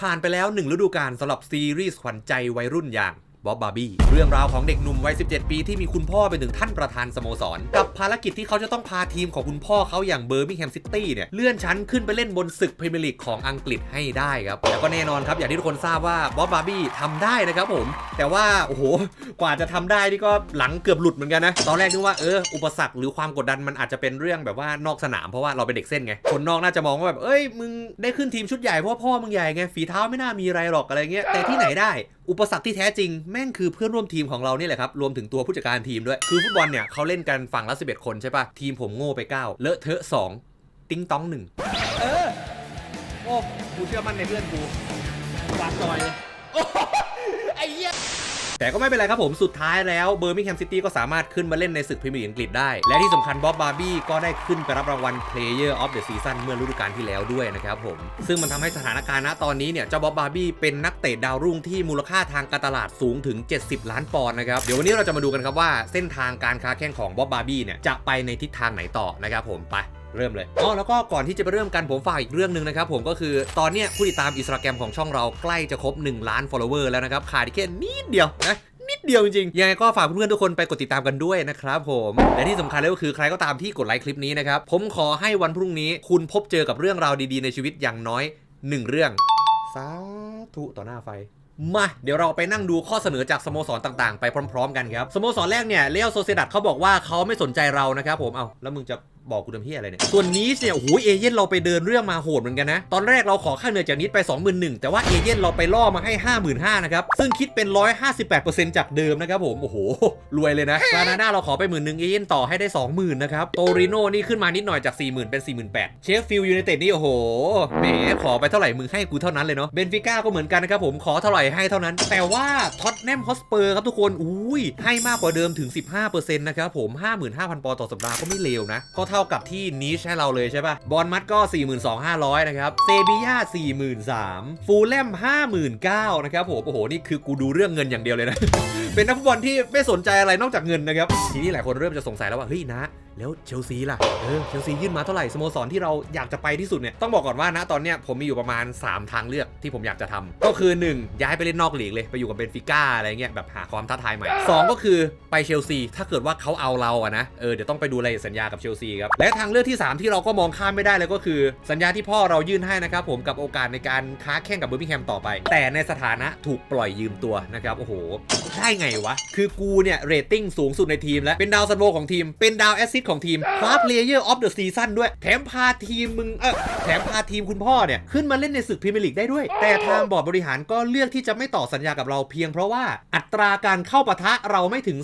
ผ่านไปแล้วหนึ่งฤดูกาลสำหรับซีรีส์ขวัญใจวัยรุ่นอย่าง บ๊อบบาร์บี้เรื่องราวของเด็กหนุ่มวัย 17 ปีที่มีคุณพ่อเป็นถึงท่านประธานสโมสร กับภารกิจที่เขาจะต้องพาทีมของคุณพ่อเขาอย่างเบอร์มิงแฮมซิตี้เนี่ยเลื่อนชั้นขึ้นไปเล่นบนศึกพรีเมียร์ลีกของอังกฤษให้ได้ครับแล้วก็แน่นอนครับอย่างที่ทุกคนทราบว่าบ๊อบบาร์บี้ทำได้นะครับผม แต่ว่าโอ้โหกว่าจะทำได้นี่ก็หลังเกือบหลุดเหมือนกันนะตอนแรกนึกว่าเอออุปสรรคหรือความกดดันมันอาจจะเป็นเรื่องแบบว่านอกสนามเพราะว่าเราเป็นเด็กเส้นไงคนนอกน่าจะมองว่าแบบเอ้ยมึงได้ขึ้นทีมชุดใหญ่เพราะพ่อมึงใหญ่ไงฝีเท้าไม่น่ามีอะไรหรอกอะไรเงี้ยแต่ที่ไหนได้ อุปสรรคที่แท้จริงแม่งคือเพื่อนร่วมทีมของเรานี่แหละครับ รวมถึงตัวผู้จัดการทีมด้วย คือฟุตบอลเนี่ยเขาเล่นกันฝั่งละ 11 คนใช่ปะทีมผมโง่ไป 9 เลอะเทอะ 2 ติ้งต้องหนึ่งเออ โอ้กูเชื่อมั่นในเพื่อนกูวางจอยเลยโอ้ไอ้เหี้ย แต่ก็ไม่เป็นไรครับผมสุดท้ายแล้วเบอร์มิงแฮมซิตี้ก็สามารถขึ้นมาเล่นในศึกพรีเมียร์ลีกอังกฤษได้ และที่สำคัญบ๊อบบาร์บี้ก็ได้ขึ้นไปรับรางวัล Player of the Season เมื่อฤดูกาลที่แล้วด้วยนะครับผมซึ่งมันทำให้สถานการณ์ณตอนนี้เนี่ยเจ้าบ๊อบบาร์บี้เป็นนักเตะดาวรุ่งที่มูลค่าทางการตลาดสูงถึง 70 ล้านปอนด์นะครับเดี๋ยววันนี้เราจะมาดูกันครับว่าเส้นทางการค้าแข่งของบ๊อบบาร์บี้เนี่ยจะไปในทิศทางไหนต่อนะครับผมไป เริ่มเลยอ๋อแล้วก็ก่อนที่จะไปเริ่มกันผมฝากอีกเรื่องหนึ่งนะครับผมก็คือตอนเนี้ยผู้ติดตามอินสตาแกรมของช่องเราใกล้จะครบ 1 ล้าน follower แล้วนะครับขาดแค่นิดเดียวนะนิดเดียวจริงๆยังไงก็ฝากเพื่อนๆทุกคนไปกดติดตามกันด้วยนะครับผม และที่สำคัญเลยก็คือใครก็ตามที่กดไลค์คลิปนี้นะครับ ผมขอให้วันพรุ่งนี้ คุณพบเจอกับเรื่องราวดีๆในชีวิตอย่างน้อย 1 เรื่อง สาธุต่อหน้าไฟมาเดี๋ยวเราไปนั่งดูข้อเสนอจากสโมสรต่างๆ ไปพร้อม ๆ กันครับสโมสรแรกเนี่ยเลี้ยวโซเซดัตเขาบอกว่าเขาไม่สนใจเรานะครับผมเอาแล้วมึงจะ บอกกูทำเพี้ยอะไรเนี่ย ส่วนนี้เนี่ย โอ้โห เอเย่นเราไปเดินเรื่องมาโหดเหมือนกันนะ ตอนแรกเราขอค่าเหนื่อยจากนิดไป 21,000แต่ว่าเอเย่นเราไปล่อมาให้ 55,000นะครับ ซึ่งคิดเป็น 158%จากเดิมนะครับผม โอ้โห รวยเลยนะกานาดาเราขอไปหมื่นหนึ่งเอเย่นต่อให้ได้ 20,000นะครับ โตริโนนี่ขึ้นมานิดหน่อยจาก 40,000 เป็น 48,000เชฟฟิลด์ยูไนเต็ดนี่โอ้โห แหม ขอไปเท่าไหร่มึงให้กูเท่านั้นเลยเนาะ เบนฟิก้าก็เหมือนกันนะครับผมขอเท่าไหร่ให้เท่านั้น แต่ว่าท็อตแนมฮอสเปอร์ครับทุกคน อุ้ย ให้มากกว่าเดิมถึง 15%นะครับผม55,000ปอนด์ต่อสัปดาห์ก็ไม่เลวนะก็เท่ากับที่นิชให้เราเลยใช่ปะบอลมัดก็ 42,500 นะครับเซบีย่า43,000ฟูลแลม59,000นะครับผมโอ้โห นี่คือกูดูเรื่องเงินอย่างเดียวเลยนะ เป็นนักฟุตบอลที่ไม่สนใจอะไรนอกจากเงินนะครับ ทีนี้หลายคนเริ่มจะสงสัยแล้วว่า เฮ้ยนะ แล้วเชลซีล่ะ เออ เชลซียื่นมาเท่าไหร่สโมสรที่เราอยากจะไปที่สุดเนี่ย ต้องบอกก่อนว่านะตอนเนี้ยผมมีอยู่ประมาณ 3 ทางเลือกที่ผมอยากจะทำก็คือ 1 ย้ายไปเล่นนอกลีกเลย ไปอยู่กับเบนฟิก้าอะไรเงี้ยแบบหาความท้าทายใหม่ 2 ก็คือไปเชลซี ถ้าเกิดว่าเขาเอาเราอะนะ เออ เดี๋ยวต้องไปดูรายสัญญากับเชลซีครับ และทางเลือกที่ 3 ที่เราก็มองข้ามไม่ได้เลยก็คือ สัญญาที่พ่อเรายื่นให้นะครับผมกับโอกาสในการค้าแข่งกับเบอร์มิงแฮมต่อไป แต่ในสถานะถูกปล่อยยืมตัวนะครับโอ้โหได้ไงวะคือกูเนี่ยเรตติ้งสูงสุดในทีมแล้วเป็นดาวซันโวของทีมเป็นดาวแอสซิสของทีมคว้า Player of the Season ด้วย แถมพาทีมมึงเออแถมพาทีมคุณพ่อเนี่ย ขึ้นมาเล่นในศึกพรีเมียร์ลีกได้ด้วย แต่ทางบอร์ดบริหารก็เลือกที่จะไม่ต่อสัญญากับเราเพียงเพราะว่าอัตราการเข้าปะทะเราไม่ถึง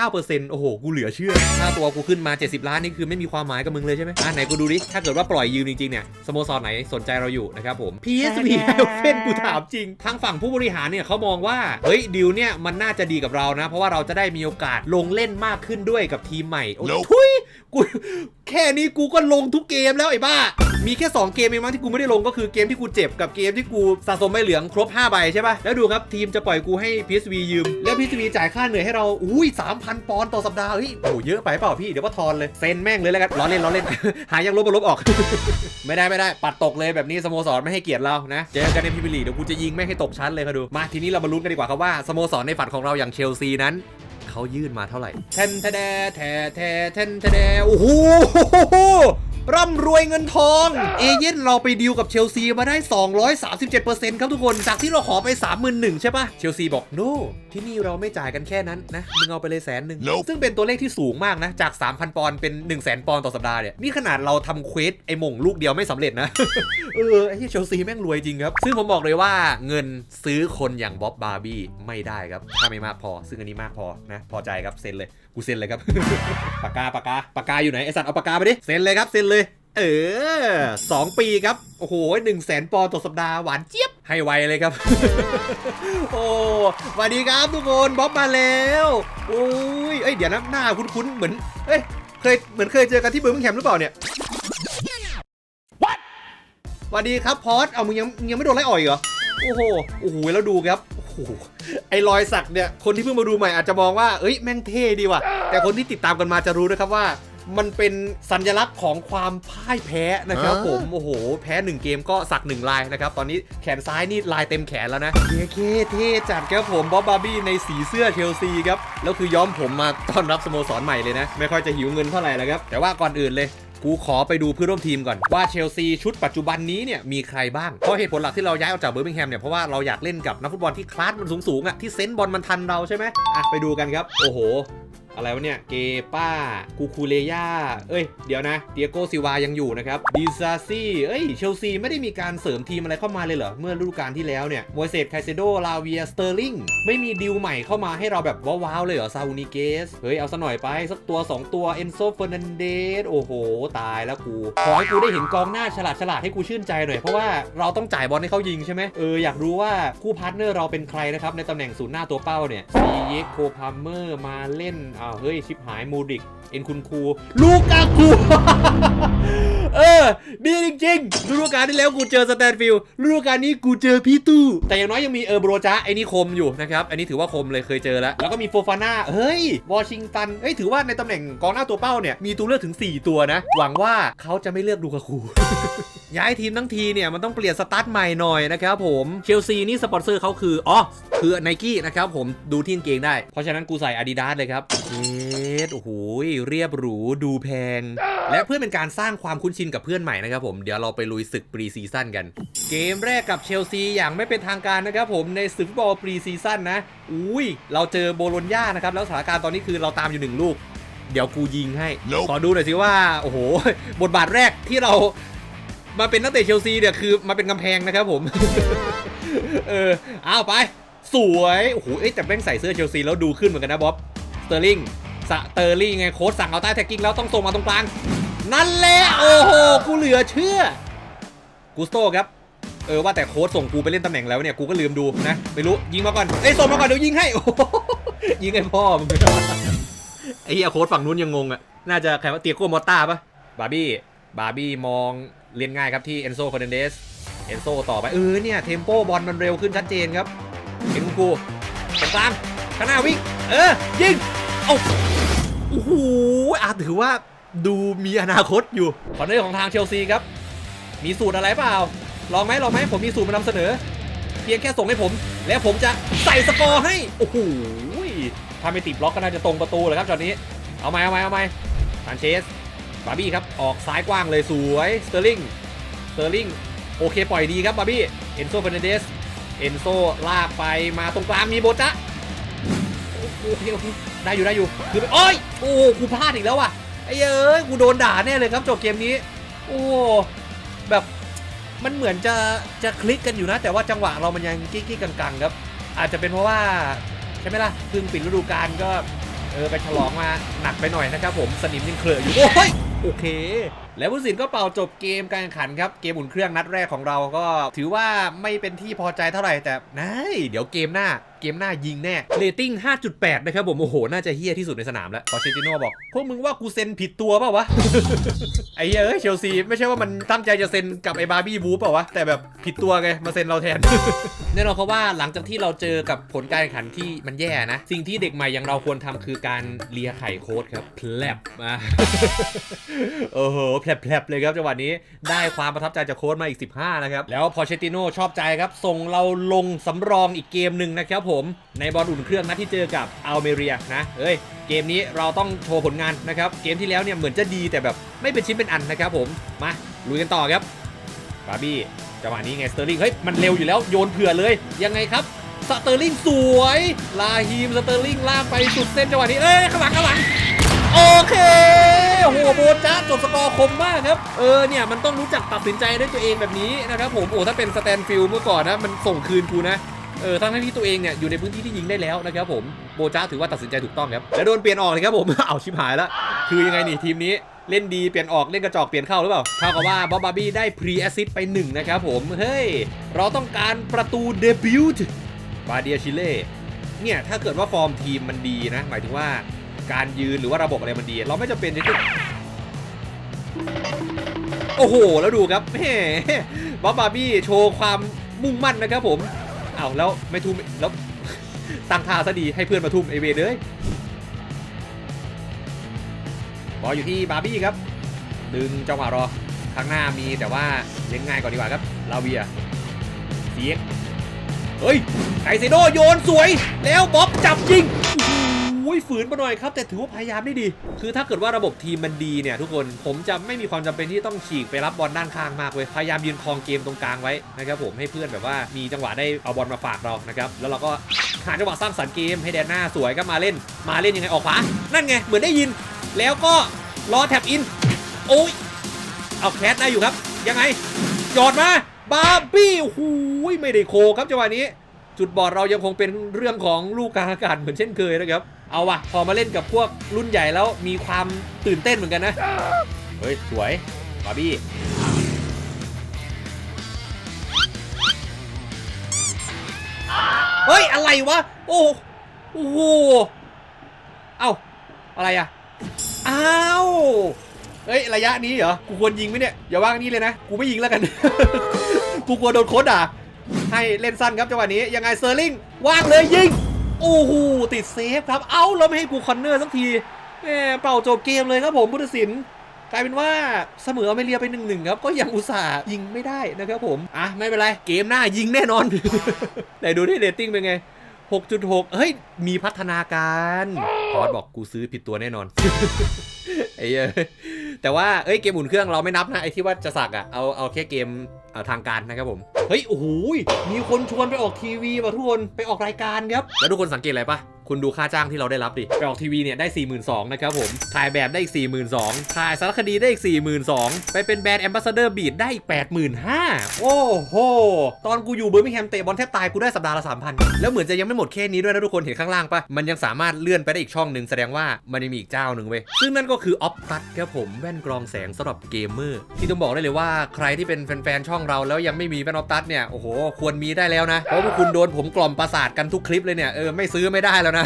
39%โอ้โห กูเหลือเชื่อถ้าตัวกูขึ้นมา 70 ล้านนี่คือไม่มีความหมายกับมึงเลยใช่ไหมอะไหนกูดูดิถ้าเกิดว่าปล่อยยืมจริงๆเนี่ยสโมสรไหนสนใจเราอยู่นะครับผม PSV เฟนกูถามจริง ทางฝั่งผู้บริหารเนี่ยเขามองว่าเฮ้ยดิวเนี่ยมันน่าจะดีกับเรานะ เพราะว่าเราจะได้มีโอกาสลงเล่นมากขึ้นด้วยกับทีมใหม่โอ้ยทุยกูแค่นี้กูก็ลงทุกเกมแล้วไอ้บ้า มีแค่ 2 เกมเองมั้งที่กูไม่ได้ลงก็คือเกมที่กูเจ็บกับเกมที่กูสะสมใบเหลืองครบ5ใบใช่ป่ะ แล้วดูครับทีมจะปล่อยกูให้ PSV ยืม แล้ว PSV จ่ายค่าเหนื่อยให้เรา อุ้ย3,000 ปอนด์ต่อสัปดาห์เฮ้ยโอ้โหเยอะไปเปล่าพี่ เดี๋ยวว่าทอนเลย เซ็นแม่งเลยแล้วกันล้อเล่นล้อเล่น หายังลบมาลบออก ไม่ได้ไม่ได้ ปัดตกเลยแบบนี้สโมสรไม่ให้เกียรติเรานะเจอกันในพรีเมียร์ลีกเดี๋ยวกูจะยิงแม่งให้ตกชั้นเลยครับดูมาทีนี้เรามาลุ้นกันดีกว่าครับว่าสโมสรในฝันของเราอย่างเชลซีนั้น เขายื่นมาเท่าไหร่แทนแทแดแทแทแทนแทแดโอ้โห ร่ำรวยเงินทอง เอเย่นเราไปดีลกับเชลซีมาได้ 237%ครับทุกคน จากที่เราขอไป 31,000ใช่ปะเชลซีบอก no ที่นี่เราไม่จ่ายกันแค่นั้นนะ มึงเอาไปเลยแสนหนึ่ง Nope ซึ่งเป็นตัวเลขที่สูงมากนะ จาก 3,000 ปอนด์เป็น 1 0 0 0 0 0ปอนด์ต่อสัปดาห์เนี่ย นี่ขนาดเราทำเควสไอ้หม่งลูกเดียวไม่สำเร็จนะ เออ ไอ้ที่เชลซีแม่งรวยจริงครับ ซึ่งผมบอกเลยว่าเงินซื้อคนอย่างบ๊อบบาร์บี้ไม่ได้ครับ ถ้าไม่มากพอ ซึ่งอันนี้มากพอนะ พอใจครับเซ็นเลยกูเซ็นเลยครับ ปากกาปากกาปากกาอยู่ไหนไอสัตว์เอาปากกาไปดิ เซ็นเลยครับ เซ็นเลย เออสองปีครับ โอ้โหหนึ่งแสนปอนด์ต่อสัปดาห์หวานเจี๊ยบ ให้ไวเลยครับ โอ้สวัสดีครับทุกคนบ๊อบมาแล้วโอ้ยเอ้ยเดี๋ยวนะหน้าคุ้นๆเหมือนเอ้ยเคยเหมือนเคยเจอกันที่เบอร์มิงแฮมหรือเปล่าเนี่ย What สวัสดีครับพอสเอามึงยังมึงยังไม่โดนไล่อ่อยเหรอโอ้โห โอ้โห แล้วดูครับ โอ้โหไอ้รอยสักเนี่ยคนที่เพิ่งมาดูใหม่อาจจะมองว่าเอ้ยแม่งเท่ดีว่ะ แต่คนที่ติดตามกันมาจะรู้นะครับว่า มันเป็นสัญลักษณ์ของความพ่ายแพ้นะครับผมโอ้โห แพ้หนึ่งเกมก็สักหนึ่งลายนะครับ ตอนนี้แขนซ้ายนี่ลายเต็มแขนแล้วนะเคเคเท่จัดครับผมบ๊อบบาร์บี้ในสีเสื้อเชลซีครับแล้วคือย้อมผมมาต้อนรับสโมสรใหม่เลยนะ ไม่ค่อยจะหิวเงินเท่าไหร่แล้วครับแต่ว่าก่อนอื่นเลย กูขอไปดูเพื่อนร่วมทีมก่อนว่าเชลซีชุดปัจจุบันนี้เนี่ยมีใครบ้าง เพราะเหตุผลหลักที่เราย้ายออกจากเบอร์มิงแฮมเนี่ยเพราะว่าเราอยากเล่นกับนักฟุตบอลที่คลาสมันสูงๆอะที่เซนบอลมันทันเราใช่ไหมอะไปดูกันครับ โอ้โห อะไรวะเนี่ย เกป้ากูคูเลย่า เอ้ย เดี๋ยวนะ เตียโกซิวายังอยู่นะครับ ดิซาซี่ เอ้ย เชลซีไม่ได้มีการเสริมทีมอะไรเข้ามาเลยเหรอ เมื่อฤดูกาลที่แล้วเนี่ยโมเสสไคเซโด ลาเวีย สเตอร์ลิง ไม่มีดิวใหม่เข้ามาให้เราแบบว้าวๆเลยเหรอ ซาอูนิเกส เฮ้ย เอาซะหน่อยไป สักตัว 2 ตัว เอนโซเฟอร์นันเดส โอ้โห ตายแล้วกู ขอให้กูได้เห็นกองหน้าฉลาดฉลาดๆให้กูชื่นใจหน่อย เพราะว่าเราต้องจ่ายบอลให้เขายิงใช่ไหมเออ อยากรู้ว่าคู่พาร์ทเนอร์เราเป็นใครนะครับ ในตำแหน่งศูนย์หน้าตัวเป้าเนี่ยซีเยโคพาเมอร์ มาเล่นอ้าวเฮ้ยชิบหายมูดิกเอ็นคุณครูลูกาคูเออดีจริงๆฤดูกาลที่แล้วกูเจอสแตนฟิลด์ฤดูกาลนี้กูเจอพี่ตู้ แต่อย่างน้อยยังมีเออโบรจ้าไอ้นี่คมอยู่นะครับ อันนี้ถือว่าคมเลยเคยเจอแล้ว แล้วก็มีโฟฟาน่าเฮ้ยวอชิงตันเฮ้ยถือว่าในตำแหน่งกองหน้าตัวเป้าเนี่ย มีตัวเลือกถึง 4 ตัวนะ หวังว่าเขาจะไม่เลือกดูกาคูย้ายทีมทั้งทีเนี่ยมันต้องเปลี่ยนสตาร์ทใหม่หน่อยนะครับผมเชลซีนี่สปอนเซอร์เขาคืออ๋อคือไนกี้นะครับผมดูที่กางเกงได้เพราะฉะนั้นกูใส่ Adidas เลยครับดโอ้โหเรียบหรูดูแพง และเพื่อเป็นการสร้างความคุ้นชินกับเพื่อนใหม่นะครับผมเดี๋ยวเราไปลุยศึกปรีซีซั่นกัน เกมแรกกับเชลซีอย่างไม่เป็นทางการนะครับผมในศึกฟุตบอลปรีซีซั่นนะอุ้ยเราเจอโบโลญญานะครับแล้วสถานการณ์ตอนนี้คือเราตามอยู่หนึ่งลูก เดี๋ยวกูยิงให้ Nope ขอดูหน่อยสิว่าโอ้โหบทบาทแรกที่เรามาเป็นนักเตะเชลซีเนี่ยคือมาเป็นกำแพงนะครับผม เออเอาไป สวย โอ้โหเอ้ยแต่แม่งใส่เสื้อเชลซีแล้วดูขึ้นเหมือนกันนะบ๊อบสเตอร์ลิงสเตอร์ลิงไงโค้ชสั่งเอาใต้แท็กกิ้งแล้วต้องส่งมาตรงกลาง นั่นแหละโอ้โหกูเหลือเชื่อกูสโตครับเออว่าแต่โค้ชส่งกูไปเล่นตำแหน่งแล้วเนี่ยกูก็ลืมดูนะไม่รู้ยิงมาก่อนเอ้ยส่งมาก่อนเดี๋ยวยิงให้โอ้โหยิงให้พ่อมึงไอ้เหี้ยโค้ชฝั่งนู้นยังงงอะน่าจะใครว่าเตียโก้มอตต้าปะบาร์บี้บาร์บี้มองเล่นง่ายครับที่เอนโซเฟอร์นันเดสเอนโซต่อไปเออเนี่ยเทมโปบอลมันเร็วขึ้นชัดเจนครับเห็นกูตรงกลางข้างหน้าวิ่งเออยิง เอาโอ้โหอาถือว่าดูมีอนาคตอยู่ขอเรื่องของทางเชลซีครับ มีสูตรอะไรเปล่า ลองไหมลองไหมผมมีสูตรมานำเสนอ เพียงแค่ส่งให้ผม แล้วผมจะใส่สกอร์ให้ โอ้โหถ้าไม่ติดบล็อกก็น่าจะตรงประตูเลยครับจอดนี้ เอาไหมเอาไหมเอาไหมซานเชส บาร์บี้ครับ ออกซ้ายกว้างเลยสวย สเตอร์ลิง สเตอร์ลิง โอเคปล่อยดีครับบาร์บี้ เอนโซเฟรนเดส เอนโซลากไปมาตรงกลางมีโบจะ โอเคโอเคได้อยู่ได้อยู่คือโอ้ยโอ้กูพลาดอีกแล้วว่ะไอ้เอ้ยกูโดนด่าแน่เลยครับจบเกมนี้ โอ้แบบมันเหมือนจะจะคลิกกันอยู่นะ แต่ว่าจังหวะเรามันยังกี้กี้กังๆครับ อาจจะเป็นเพราะว่าใช่ไหมล่ะเพิ่งปิดฤดูกาลก็เออไปฉลองมาหนักไปหน่อยนะครับผมสนิมยังเคลืออยู่โอ้ยโอเค แล้วผู้สินก็เป่าจบเกมการแข่งขันครับ เกมอุ่นเครื่องนัดแรกของเราก็ ถือว่าไม่เป็นที่พอใจเท่าไหร่แต่นายเดี๋ยวเกมหน้า เกมหน้ายิงแน่เรตติ้ง 5.8 นะครับผมโอ้โห น่าจะเฮี้ยที่สุดในสนามแล้วพอเชติโน่บอกพวกมึงว่ากูเซ็นผิดตัวเปล่าวะ ไอ้เหี้ยเอ้ยเชลซีไม่ใช่ว่ามันตั้งใจจะเซ็นกับไอ้บาร์บี้บู๊เปล่าวะ แต่แบบผิดตัวไงมาเซ็นเราแทน แน่นอนเขาว่าหลังจากที่เราเจอกับผลการแข่งขันที่มันแย่นะ สิ่งที่เด็กใหม่อย่างเราควรทำคือการเลียไข่โค้ดครับแผลบมา โอ้โหแผลบๆเลยครับจังหวะนี้ได้ความประทับใจจากโค้ดมาอีก 15 นะครับ แล้วพอเชติโน่ชอบใจครับส่งเราลงสำรองอีกเกมหนึ่งนะครับผมในบอลอุ่นเครื่องนัดที่เจอกับอัลเมเรียนะเอ้ยเกมนี้เราต้องโชว์ผลงานนะครับเกมที่แล้วเนี่ยเหมือนจะดีแต่แบบไม่เป็นชิ้นเป็นอันนะครับผมมาลุยกันต่อครับบาร์บี้จังหวะนี้ไงสเตอร์ลิงเฮ้ยมันเร็วอยู่แล้วโยนเผื่อเลยยังไงครับสเตอร์ลิงสวยลาฮีมสเตอร์ลิงลากไปสุดเส้นจังหวะนี้เอ้ยข้างหลังข้างหลังโอเคโอ้โหโบจ้าจบสกอร์คมมากครับ เออเนี่ยมันต้องรู้จักตัดสินใจด้วยตัวเองแบบนี้นะครับผมโอ้ถ้าเป็นสแตนฟิลเมื่อก่อนนะมันส่งคืนกูนะ เออทั้งที่ตัวเองเนี่ยอยู่ในพื้นที่ที่ยิงได้แล้วนะครับผมโบจ้าถือว่าตัดสินใจถูกต้องครับแล้วโดนเปลี่ยนออกเลยครับผม เอาชิบหายแล้วคือยังไงนี่ทีมนี้เล่นดีเปลี่ยนออกเล่นกระจอกเปลี่ยนเข้าหรือเปล่าเท่ากับว่าบ๊อบบาร์บี้ได้พรีแอซิสไปหนึ่งนะครับผมเฮ้ยเราต้องการประตูเดบิวต์บาเดียชิเล่เนี่ยถ้าเกิดว่าฟอร์มทีมมันดีนะ หมายถึงว่าการยืนหรือว่าระบบอะไรมันดี เราไม่จำเป็นที่จะโอ้โห แล้วดูครับแหมบ๊อบบาร์บี้โชว์ความมุ่งมั่นนะครับผม อ้าวแล้วไม่ทุ่มแล้วตั้งท่าซะดีให้เพื่อนมาทุ่มไอเวเลยบอลอยู่ที่บาร์บี้ครับ ดึงจังหวะรอข้างหน้ามีแต่ว่าเล่นง่ายก่อนดีกว่าครับลาเวียเสียเฮ้ยไคเซโดโยนสวยแล้วบ๊อบจับยิง อ้ยฝืนมาหน่อยครับ แต่ถือว่าพยายามได้ดี คือถ้าเกิดว่าระบบทีมมันดีเนี่ยทุกคนผมจะไม่มีความจำเป็นที่ต้องฉีกไปรับบอลด้านข้างมากเว้ยพยายามยืนครองเกมตรงกลางไว้นะครับผมให้เพื่อนแบบว่ามีจังหวะได้เอาบอลมาฝากเรานะครับแล้วเราก็หาจังหวะสร้างสรรค์เกมให้แดนหน้าสวยก็มาเล่น มาเล่นยังไงออกขวานั่นไงเหมือนได้ยิน แล้วก็รอแท็บอินโอ้ยเอาแคทได้อยู่ครับ ยังไงหยอดมาบาร์บี้หูยไม่ได้โคครับจังหวะนี้ จุดบอดเรายังคงเป็นเรื่องของลูกกลางอากาศเหมือนเช่นเคยนะครับ เอาวะพอมาเล่นกับพวกรุ่นใหญ่แล้วมีความตื่นเต้นเหมือนกันนะ เฮ้ย สวยบาร์บี้เฮ้ย อะไรวะ โอ้โอ้โหเอ้า อะไรอะอ้าวเฮ้ย ระยะนี้เหรอ กูควรยิงไหมเนี่ย อย่าว่างนี่เลยนะ กูไม่ยิงแล้วกัน กูกลัวโดนโค้ดด่า ให้เล่นสั้นครับจังหวะนี้ ยังไงเซอร์ลิงว่างเลยยิง โอ้โหติดเซฟครับ เอ้าแล้วไม่ให้กูคอนเนอร์สักทีแหมเป่าจบเกมเลยครับผมพุทธศิลป์กลายเป็นว่าเสมออเมเรียไปหนึ่งหนึ่งครับ ก็ยังอุตส่าห์ยิงไม่ได้นะครับผม อะ ไม่เป็นไร เกมหน้ายิงแน่นอน ไหนดูที่เรตติ้งเป็นไง 6.6 เฮ้ย มีพัฒนาการพอสบอกกูซื้อผิดตัวแน่นอน ไอ้เแต่ว่าเอ้ยเกมอุ่นเครื่องเราไม่นับนะ ไอ้ที่ว่าจะสักอะเอาเอาแค่เกม ทางการนะครับผม เฮ้ย โอ้โหยมีคนชวนไปออกทีวีว่ะทุกคน ไปออกรายการครับ แล้วทุกคนสังเกตอะไรปะ คุณดูค่าจ้างที่เราได้รับดิไปออกทีวีเนี่ยได้ 42,000นะครับผมถ่ายแบบได้อีก 42,000ถ่ายสารคดีได้อีก 42,000ไปเป็นแบรนด์แอมบาสเดอร์บีดได้อีก 85,000โอ้โห ตอนกูอยู่เบอร์มิงแฮมเตะบอลแทบตายกูได้สัปดาห์ละ 3,000 แล้วเหมือนจะยังไม่หมดแค่นี้ด้วยนะทุกคนเห็นข้างล่างปะมันยังสามารถเลื่อนไปได้อีกช่องหนึ่งแสดงว่ามันยังมีอีกเจ้าหนึ่งเว้ยซึ่งนั่นก็คือออฟตัดครับผมแว่นกรองแสงสำหรับเกมเมอร์ที่ต้องบอกได้เลยว่าใครที่เป็นแฟนๆช่องเราแล้วยังไม่มีแว่นออฟตัดเนี่ยโอ้โหควรมีได้แล้วนะเพราะว่าคุณโดนผมกล่อมประสาทกันทุกคลิปเลยเนี่ยเออไม่ซื้อไม่ได้แล้วนะ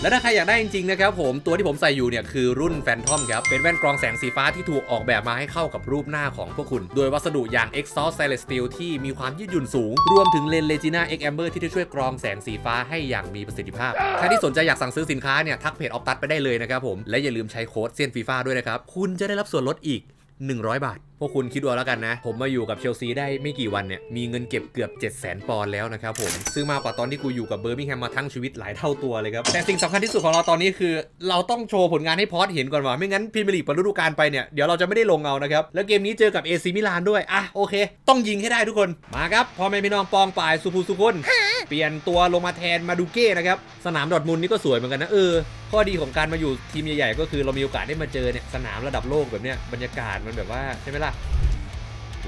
และถ้าใครอยากได้จริงๆนะครับผมตัวที่ผมใส่อยู่เนี่ยคือรุ่นแฟนทอมครับเป็นแว่นกรองแสงสีฟ้าที่ถูกออกแบบมาให้เข้ากับรูปหน้าของพวกคุณ โดยวัสดุอย่าง Exhaust Stainless Steel ที่มีความยืดหยุ่นสูง รวมถึงเลนส์ Legina X Amber ที่จะช่วยกรองแสงสีฟ้าให้อย่างมีประสิทธิภาพใครที่สนใจอยากสั่งซื้อสินค้าเนี่ยทักเพจออฟตัดไปได้เลยนะครับผมและอย่าลืมใช้โค้ดเซียนฟีฟ่าด้วยนะครับคุณจะได้รับส่วนลดอีก 100 บาท วกคุณคิดดูแล้วกันนะ ผมมาอยู่กับเชลซีได้ไม่กี่วันเนี่ยมีเงินเก็บเกือบ 7 0 0 0 0 0 ปอนด์แล้วนะครับผมซึ่งมากกว่าตอนที่กูอยู่กับเบอร์มิงแฮมมาทั้งชีวิตหลายเท่าตัวเลยครับแต่สิ่งสำคัญที่สุดของเราตอนนี้คือ เราต้องโชว์ผลงานให้พอสเห็นก่อนว่าไม่งั้นพรีเมียร์ลีกปฤดูกาลไปเนี่ยเดี๋ยวเราจะไม่ได้ลงเอานะครับแล้วเกมนี้เจอกับเอซีมิลานด้วยอะโอเค ต้องยิงให้ได้ทุกคนมาครับพ่อแม่พี่น้องปองปายสุภูสุคนเปลี่ยนตัวลงมาแทนมาดูเก้นะครับสนามดอทมุนนี่ก็สวยเหมือนกันนะเออข้อดีของการมาอยู่ทีมใหญ่ๆก็คือเรามีโอกาสได้มาเจอเนี่ยสนามระดับโลกแบบเนี้ยบรรยากาศมันแบบว่าใช่ไหมล่ะ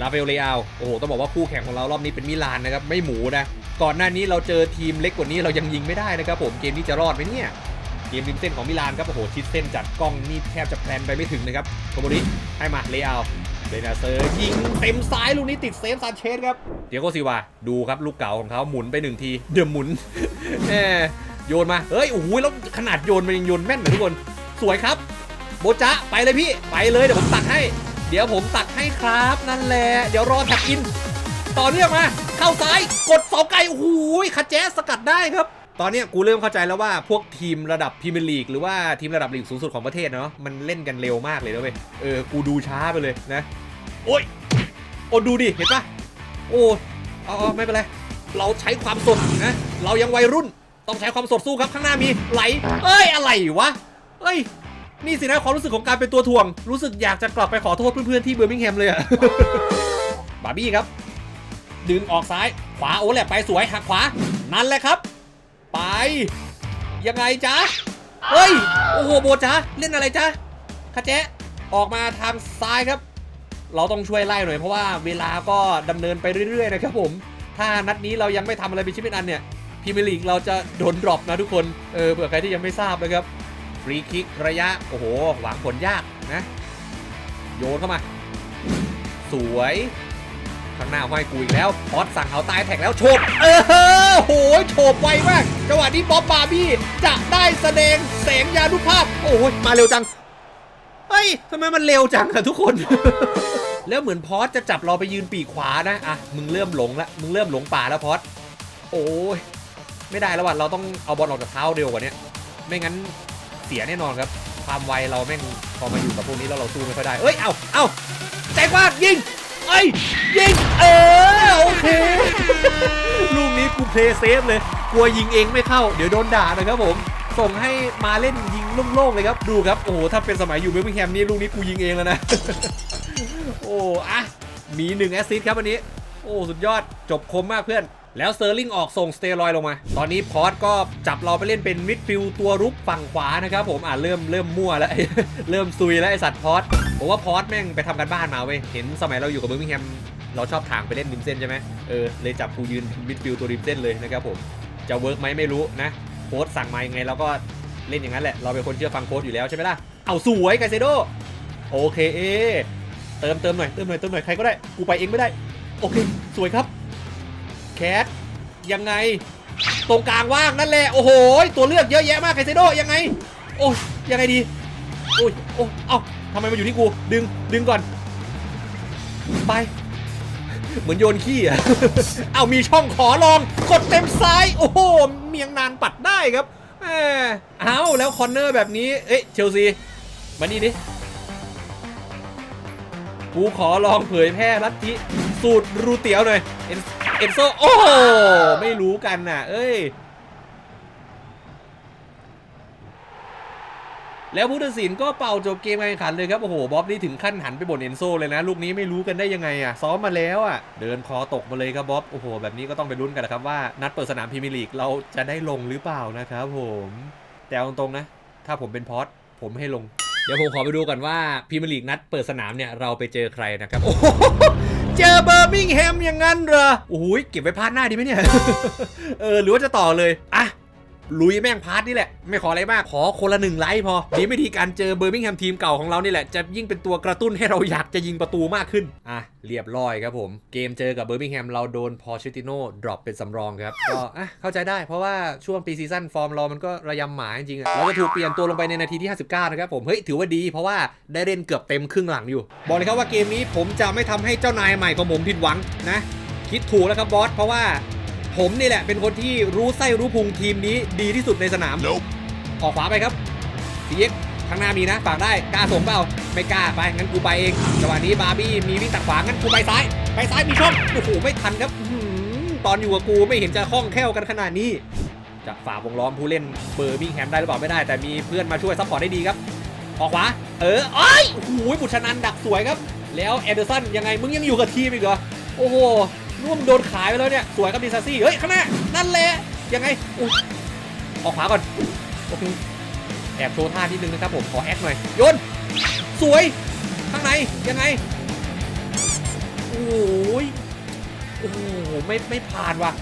ลาเฟลเลอาโอ้โห ต้องบอกว่าคู่แข่งของเรารอบนี้เป็นมิลานนะครับ ไม่หมูนะ ก่อนหน้านี้เราเจอทีมเล็กกว่านี้เรายังยิงไม่ได้นะครับผม เกมนี้จะรอดไหมเนี่ย เกมริมเส้นของมิลานครับ โอ้โห ชิดเส้นจัดกล้องนี่แทบจะแพลนไปไม่ถึงนะครับโคโมริให้มาเลอาเบนาเซอร์ยิงเต็มซ้ายลูกนี้ติดเซฟซานเชสครับ เดียโกซิวา ดูครับลูกเก่าของเขาหมุนไปหนึ่งที เดือมหมุนแหมโยนมา เฮ้ย โอ้โห แล้วขนาดโยนมันยังโยนแม่นเหมือนทุกคน สวยครับ โบจ๊ะไปเลยพี่ ไปเลยเดี๋ยวผมตัดให้ ดี๋ยวผมตัดให้ครับนั่นแหละ เดี๋ยวรอแท็บอิน ต่อเนื่องมา เข้าซ้ายกดเสาไกลโอ้โหคาแจ๊สสกัดได้ครับ ตอนนี้กูเริ่มเข้าใจแล้วว่าพวกทีมระดับพรีเมียร์ลีกหรือว่าทีมระดับลีกสูงสุดของประเทศเนาะมันเล่นกันเร็วมากเลยนะเว้ยเออกูดูช้าไปเลยนะ โอ้ยโอ้ดูดิเห็นปะโอ้อาเอาไม่เป็นไรเราใช้ความสดนะเรายังวัยรุ่นต้องใช้ความสดสู้ครับข้างหน้ามีไหลเอ้ยอะไรวะเอ้ย นี่สินะความรู้สึกของการเป็นตัวถ่วง รู้สึกอยากจะกลับไปขอโทษเพื่อนๆที่เบอร์มิงแฮมเลยอะ บาร์บี้ครับ ดึงออกซ้าย ขวาโอ้แหละไปสวยหักขวา นั่นแหละครับ ไป ยังไงจ๊ะ เฮ้ย โอ้โหโบจ๊ะ เล่นอะไรจ๊ะคาเจ๊ะออกมาทางซ้ายครับ เราต้องช่วยไล่หน่อยเพราะว่าเวลาก็ดำเนินไปเรื่อยๆนะครับผม ถ้านัดนี้เรายังไม่ทำอะไรเป็นชิ้นเป็นอันเนี่ยพรีเมียร์ลีกเราจะโดนดรอปนะทุกคน เออเผื่อใครที่ยังไม่ทราบนะครับ ฟรีคิกระยะ โอ้โห หวังผลยากนะ โยนเข้ามา สวย ข้างหน้าห้อยกูอีกแล้วพอดสั่งเอาตายแท็กแล้วโฉบเออโหโฉบไวมากจังหวะนี้บ๊อบบาร์บี้จะได้แสดงแสงยานุภาพ โอ้ยมาเร็วจัง เฮ้ยทำไมมันเร็วจังอะทุกคน แล้วเหมือนพอดจะจับเราไปยืนปีกขวานะอะมึงเริ่มหลงละมึงเริ่มหลงป่าแล้วพอดโอ้ยไม่ได้แล้วว่ะเราต้องเอาบอลออกจากเท้าเร็วกว่านี้ไม่งั้น สียแน่นอนครับ ความไวเราแม่งพอมาอยู่กับพวกนี้แล้วเราสู้ไม่ค่อยได้ เอ้ย เอาเอาแจกว่ายิงเอ้ยยิงเออโอเคลูกนี้กูเพลย์เซฟเลย กลัวยิงเองไม่เข้า เดี๋ยวโดนด่านะครับผม ส่งให้มาเล่นยิงโล่งๆเลยครับ ดูครับ โอ้โห ถ้าเป็นสมัยอยู่เบอร์มิงแฮมนี่ลูกนี้กูยิงเองแล้วนะ โอ้อะมีหนึ่งแอสซิสต์ครับวันนี้ โอ้ สุดยอด จบคมมากเพื่อน แล้วเซอร์ลิงออกส่งสเตียรอยด์ลงมา ตอนนี้พอร์ตก็จับเราไปเล่นเป็นมิดฟิลด์ตัวรุกฝั่งขวานะครับผมอ่าเริ่มเริ่มมั่วแล้ว เริ่มซุยแล้วไอสัตว์พอร์ตผมว่าพอร์ตแม่งไปทำกันบ้านมาเว้ย เห็นสมัยเราอยู่กับเบอร์มิงแฮมเราชอบทางไปเล่นริมเส้นใช่ไหมเออเลยจับกูยืนมิดฟิลด์ตัวริมเส้นเลยนะครับผม จะเวิร์กไหมไม่รู้นะโค้ชสั่งมายังไงเราก็เล่นอย่างนั้นแหละ เราเป็นคนเชื่อฟังโค้ชอยู่แล้วใช่ไหมล่ะ เอาสวยไกเซโดโอเคเอเติมเติมหน่อยเติมหน่อยเติมหน่อยใครก็ได้กูไปเองไม่ได้โอเคสวยครับ แคทยังไง ตรงกลางว่างนั่นแหละ โอ้โห ตัวเลือกเยอะแยะมากไคเซโดยังไง โอ้ยยังไงดี โอ้ยโอ้เอ้าทำไมมาอยู่ที่กู ดึง ดึงก่อน ไป เหมือนโยนขี้อะ เอามีช่องขอลอง กดเต็มซ้าย โอ้โห เมียงนางปัดได้ครับเอาแล้วคอนเนอร์แบบนี้ เอ๊ะเชลซี มานี่ดิ กูขอลองเผยแพร่ลัทธิสูตรรูเตี๋ยวหน่อย เอ็นโซโอ้โหไม่รู้กันน่ะ เอ้ย แล้วผู้ตัดสินก็เป่าจบเกมการแข่งขันเลยครับ โอ้โห บ๊อบนี่ถึงขั้นหันไปบ่นเอนโซเลยนะ ลูกนี้ไม่รู้กันได้ยังไงอะ ซ้อมมาแล้วอะ เดินคอตกมาเลยครับบ๊อบ โอ้โห แบบนี้ก็ต้องไปลุ้นกันนะครับว่า นัดเปิดสนามพรีเมียร์ลีกเราจะได้ลงหรือเปล่านะครับผม แต่เอาตรงๆนะ ถ้าผมเป็นพอสผมให้ลง เดี๋ยวผมขอไปดูก่อนว่าพรีเมียร์ลีกนัดเปิดสนามเนี่ยเราไปเจอใครนะครับ โอ้ เจอเบอร์มิงแฮมอย่างนั้นเหรอโอ้ยเก็บไว้พาดหน้าดีไหมเนี่ย เออหรือว่าจะต่อเลย อะ ลุยแม่งพาร์ทนี่แหละ ไม่ขออะไรมาก ขอคนละหนึ่งไลค์พอดีไม่ทีการเจอเบอร์มิงแฮมทีมเก่าของเรานี่แหละ จะยิ่งเป็นตัวกระตุ้นให้เราอยากจะยิงประตูมากขึ้น อะ เรียบร้อยครับผม เกมเจอกับเบอร์มิงแฮมเราโดนพอชิติโน่ดรอปเป็นสำรองครับ ก็อะเข้าใจได้เพราะว่าช่วงปีซีซั่นฟอร์มเรามันก็ระยำหมาจริงๆอะเราก็ถูกเปลี่ยนตัวลงไปในนาทีที่ 59 นะครับผมเฮ้ยถือว่าดี เพราะว่าได้เล่นเกือบเต็มครึ่งหลังอยู่ บอกเลยครับว่าเกมนี้ผมจะไม่ทำให้เจ้านายใหม่ของผมผิดหวังนะคิดถูกแล้วครับบอสเพราะว่า ผมนี่แหละเป็นคนที่รู้ไส้รู้พุงทีมนี้ดีที่สุดในสนาม ออกขวาไปครับซีเอ็กข้างหน้ามีนะฝากได้กล้าส่งเปล่าไม่กล้าไปงั้นกูไปเองจังหวะนี้บาร์บี้มีวิ่งตัดขวางั้นกูไปซ้าย ไปซ้ายมีช่องโอ้โหไม่ทันครับอื้อหือตอนอยู่กับกูไม่เห็นจะคล่องแคล่วกันขนาดนี้จะฝ่าวงล้อมผู้เล่นเบอร์มิงแฮมได้หรือเปล่าไม่ได้ แต่มีเพื่อนมาช่วยซัพพอร์ตได้ดีครับออกขวาเอออ้อยโอ้โหบุชนันดักสวยครับ แล้วแอนเดอร์สันยังไงมึงยังอยู่กับทีมอีกเหรอโอ้โห ร่วมโดนขายไปแล้วเนี่ย สวยครับดิซาซี่ เฮ้ย ข้างหน้า นั่นแหละ ยังไงอุ๊ยออกขวาก่อน โอเค แอบโชว์ท่านิดนึงนะครับผม ขอแอคหน่อย โยน สวย ข้างใน ยังไง โอ้ย โอ้โห ไม่ไม่ผ่านว่ะ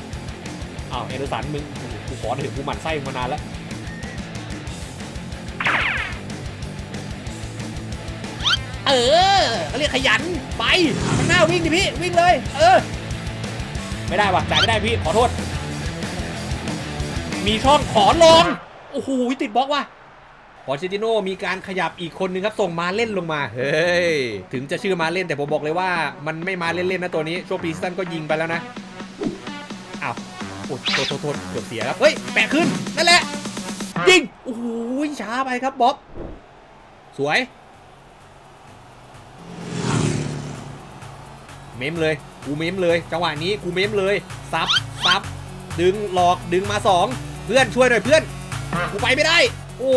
อ้าวเอเดอร์สันมึง กูขอหน่อยเถอะกูหมั่นไส้มานานแล้วเออเขาเรียกขยัน ไปข้างหน้าวิ่งดิพี่ วิ่งเลย เออ ไม่ได้ว่ะจ่ายไม่ได้พี่ขอโทษ มีช่องขอลองโอ้โหติดบล็อกว่ะพอเชติโน่มีการขยับอีกคนนึงครับ ส่งมาเล่นลงมา เฮ้ย ถึงจะชื่อมาเล่นแต่ผมบอกเลยว่า มันไม่มาเล่น ๆ นะตัวนี้ ช่วงปีซั่นก็ยิงไปแล้วนะ อ้าวโอ้โทษโทษโทษเกือบเสียครับ เฮ้ย แปะขึ้น นั่นแหละ ยิง โอ้โหช้าไปครับบ๊อบ สวย มมเลยกูเมมเลย จังหวะนี้กูเมมเลยซับซับดึงหลอกดึงมาสองเพื่อนช่วยหน่อยเพื่อนกูไปไม่ได้ โอ้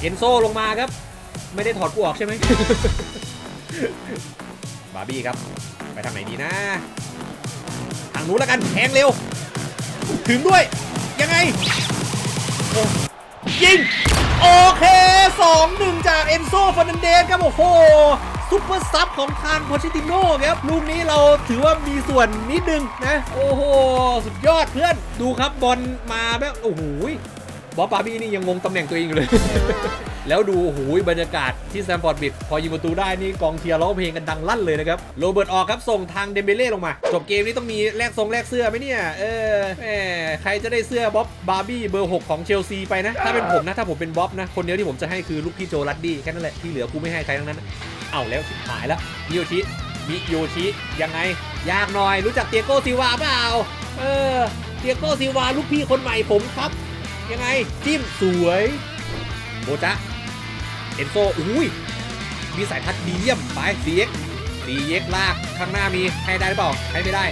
เอนโซลงมาครับ ไม่ได้ถอดกูออกใช่ไหมบาร์บี้ครับ ไปทางไหนดีนะ ทางนู้นแล้วกันแทงเร็ว ถึงด้วย ยังไงโอ้ยิง โอเค 2-1 จากเอนโซฟ r นันเดสครับ โอ้โห ซุปเปอร์ซับของทางโพชิติโน่ครับลูกนี้เราถือว่ามีส่วนนิดนึงนะ โอ้โห สุดยอดเพื่อนดูครับบอลมาแบบ โอ้โหบอปปาบี้นี่ยังงงตำแหน่งตัวเองอยู่เลย แล้วดูโอ้โหบรรยากาศที่แซมฟอร์ดบิดพอยิงประตูได้นี่กองเชียร์ร้องเพลงกันดังลั่นเลยนะครับโรเบิร์ตออกครับส่งทางเดมเบเล่ลงมา จบเกมนี้ต้องมีแลกทรงแลกเสื้อไหมเนี่ยเออแหมใครจะได้เสื้อบ๊อบบาร์บี้เบอร์ 6 ของเชลซีไปนะ ถ้าเป็นผมนะถ้าผมเป็นบ๊อบนะ คนเดียวที่ผมจะให้คือลูกพี่โจลัดดี้แค่นั้นแหละที่เหลือกูไม่ให้ใครทั้งนั้นนะเอาแล้วชิหายแล้วมิโยชิมิโยชิยังไง ยากหน่อยรู้จักเตียโก้ซิวาเปล่าเออเตียโก้ซิวาลูกพี่คนใหม่ผมครับ ยังไงจิ้มสวยโบจะ เอนโซอุ้ย มีสายทัดดีเยี่ยม ไป CX CX ลาก ข้างหน้ามี ให้ได้หรือเปล่า ให้ไม่ได้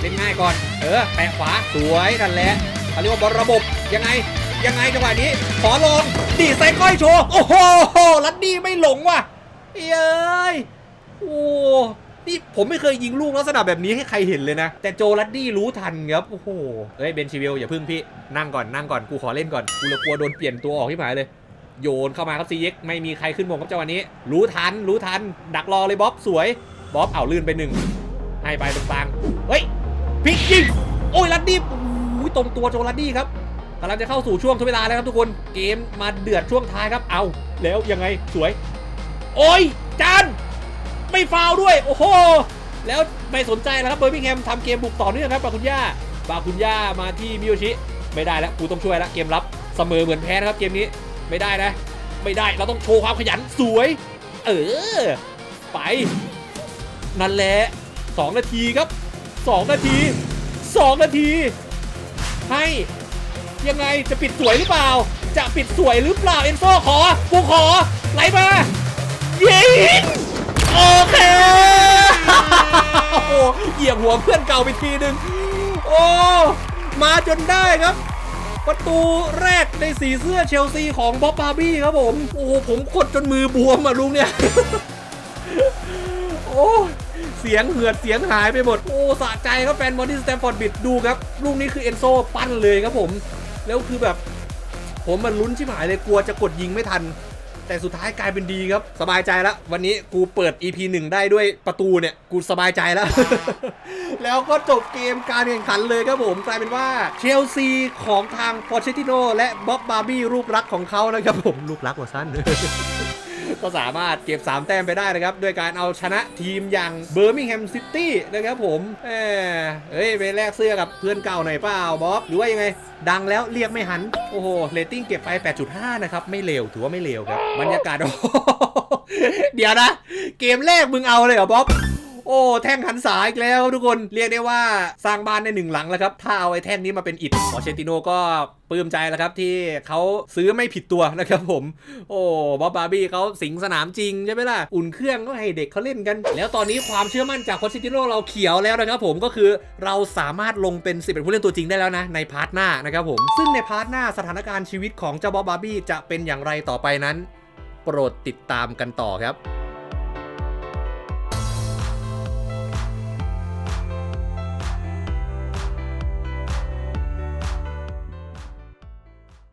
เล่นง่ายก่อน เออ แปะขวา สวยนั่นแหละเขาเรียกว่าบอลระบบ ยังไง ยังไงจังหวะนี้ ขอลง ดีดใส่ก้อยโชว์ โอ้โห ลัดดี้ไม่หลงว่ะ เอ้ย โอ้นี่ผมไม่เคยยิงลูกลักษณะแบบนี้ให้ใครเห็นเลยนะ แต่โจลัดดี้รู้ทันครับ โอ้โห เฮ้ยเบนชิวิลอย่าพึ่งพี่ นั่งก่อนนั่งก่อนกูขอเล่นก่อน กูลยกลัวโดนเปลี่ยนตัวออกที่หมายเลย โยนเข้ามาครับซีเอ็กไม่มีใครขึ้นมงครับจังหวะนี้ รู้ทันรู้ทัน ดักรอเลยบ๊อบสวยบ๊อบเอาลื่นไปหนึ่งให้ไปตรงกลางเฮ้ยพลิกยิงโอ้ยลัดดี้โอ้ยตรงตัวโจลัดดี้ครับกำลังจะเข้าสู่ช่วงทดเวลาแล้วครับทุกคนเกมมาเดือดช่วงท้ายครับเอาแล้วยังไงสวย โอ้ยจานไม่ฟาวด้วยโอ้โหแล้วไม่สนใจแล้วครับเบอร์มิงแฮมทำเกมบุกต่อเนื่องครับบาคุนย่าบาคุนย่ามาที่มิโยชิ ไม่ได้แล้วกูต้องช่วยแล้วเกมรับเสมอเหมือนแพ้นะครับเกมนี้ ไม่ได้นะ ไม่ได้เราต้องโชว์ความขยันสวย เออ ไป นั่นแหละ2นาทีครับ2นาที2นาที ให้ ยังไงจะปิดสวยหรือเปล่า จะปิดสวยหรือเปล่าเอนโซขอกูขอไหลมายิงโอเคโอ้เหยียบหัวเพื่อนเก่าไปทีนึงโอ้มาจนได้ครับ ประตูแรกในสีเสื้อเชลซีของบ๊อบบาร์บี้ครับผม โอ้ผมกดจนมือบวมอะลุงเนี่ย โอ้เสียงเหือดเสียงหายไปหมด โอ้สะใจครับแฟนบอลที่สแตมฟอร์ดบิดดูครับ ลูกนี้คือเอนโซปั้นเลยครับผม แล้วคือแบบ ผมมันลุ้นชิบหายเลยกลัวจะกดยิงไม่ทัน แต่สุดท้ายกลายเป็นดีครับ สบายใจแล้ว วันนี้กูเปิด EP 1 ได้ด้วยประตูเนี่ย กูสบายใจแล้ว แล้วก็จบเกมการแข่งขันเลยครับผม กลายเป็นว่าเชลซีของทางพอเชติโนและบ๊อบบาร์บี้รูปรักของเขานะครับผมรูปรักว่าสั้น ก็สามารถเก็บ 3 แต้มไปได้นะครับ ด้วยการเอาชนะทีมอย่างเบอร์มิงแฮมซิตี้นะครับผมเอ้เฮ้ยไปแลกเสื้อกับเพื่อนเก่าหน่อยเปล่าบ๊อบหรือว่ายังไง ดังแล้วเรียกไม่หัน โอ้โหเรตติ้งเก็บไป 8.5 นะครับ ไม่เลวถือว่าไม่เลวครับบรรยากาศเดี๋ยวนะ เกมแรกมึงเอาเลยเหรอบ๊อบ โอ้แท่งหันษาอีกแล้วทุกคนเรียกได้ว่าสร้างบ้านในหนึ่งหลังแล้วครับ ถ้าเอาไอ้แท่งนี้มาเป็นอิฐพอเชติโนก็ปลื้มใจแล้วครับที่เขาซื้อไม่ผิดตัวนะครับผม โอ้บ๊อบบาร์บี้เขาสิงสนามจริงใช่ไหมล่ะ อุ่นเครื่องก็ให้เด็กเขาเล่นกัน แล้วตอนนี้ความเชื่อมั่นจากพอเชติโนเราเขียวแล้วนะครับผมก็คือเราสามารถลงเป็นสิบเป็นผู้เล่นตัวจริงได้แล้วนะ ในพาร์ทหน้านะครับผม ซึ่งในพาร์ทหน้าสถานการณ์ชีวิตของเจ้าบ๊อบบาร์บี้จะเป็นอย่างไรต่อไปนั้น โปรดติดตามกันต่อครับ